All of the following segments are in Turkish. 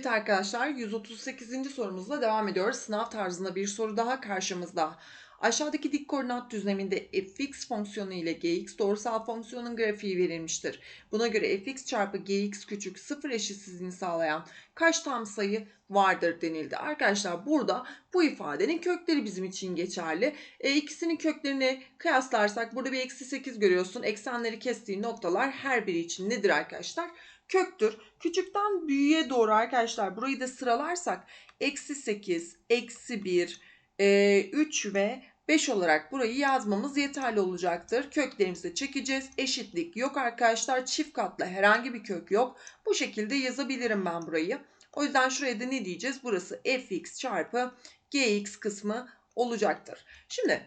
Evet arkadaşlar 138. sorumuzla devam ediyoruz. Sınav tarzında bir soru daha karşımızda. Aşağıdaki dik koordinat düzleminde fx fonksiyonu ile gx doğrusal fonksiyonun grafiği verilmiştir. Buna göre fx çarpı gx küçük sıfır eşitsizliğini sağlayan kaç tam sayı vardır denildi. Arkadaşlar burada bu ifadenin kökleri bizim için geçerli. E, ikisinin köklerini kıyaslarsak burada bir eksi 8 görüyorsun. Eksenleri kestiği noktalar her biri için nedir arkadaşlar? köktür. Küçükten büyüğe doğru arkadaşlar burayı da sıralarsak eksi 8, eksi 1, 3 e, ve 5 olarak burayı yazmamız yeterli olacaktır. Köklerimizi çekeceğiz. Eşitlik yok arkadaşlar. Çift katlı herhangi bir kök yok. Bu şekilde yazabilirim ben burayı. O yüzden şuraya da ne diyeceğiz? Burası fx çarpı gx kısmı olacaktır. Şimdi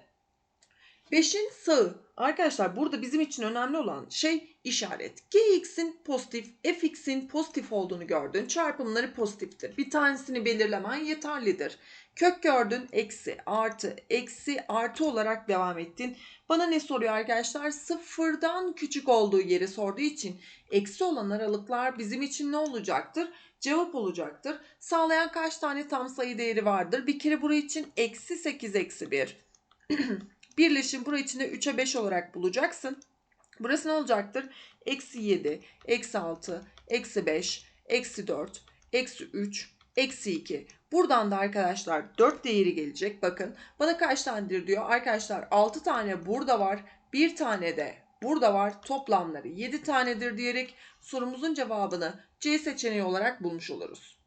5'in sağı. Arkadaşlar burada bizim için önemli olan şey işaret. Gx'in pozitif, fx'in pozitif olduğunu gördün. Çarpımları pozitiftir. Bir tanesini belirlemen yeterlidir. Kök gördün eksi, artı, eksi, artı olarak devam ettin. Bana ne soruyor arkadaşlar? Sıfırdan küçük olduğu yeri sorduğu için eksi olan aralıklar bizim için ne olacaktır? Cevap olacaktır. Sağlayan kaç tane tam sayı değeri vardır? Bir kere burası için eksi 8 eksi 1. Birleşim burayı içinde 3'e 5 olarak bulacaksın. Burası ne olacaktır? Eksi 7, eksi 6, eksi 5, eksi 4, eksi 3, eksi 2. Buradan da arkadaşlar 4 değeri gelecek. Bakın bana kaç tanedir diyor. Arkadaşlar 6 tane burada var. 1 tane de burada var. Toplamları 7 tanedir diyerek sorumuzun cevabını C seçeneği olarak bulmuş oluruz.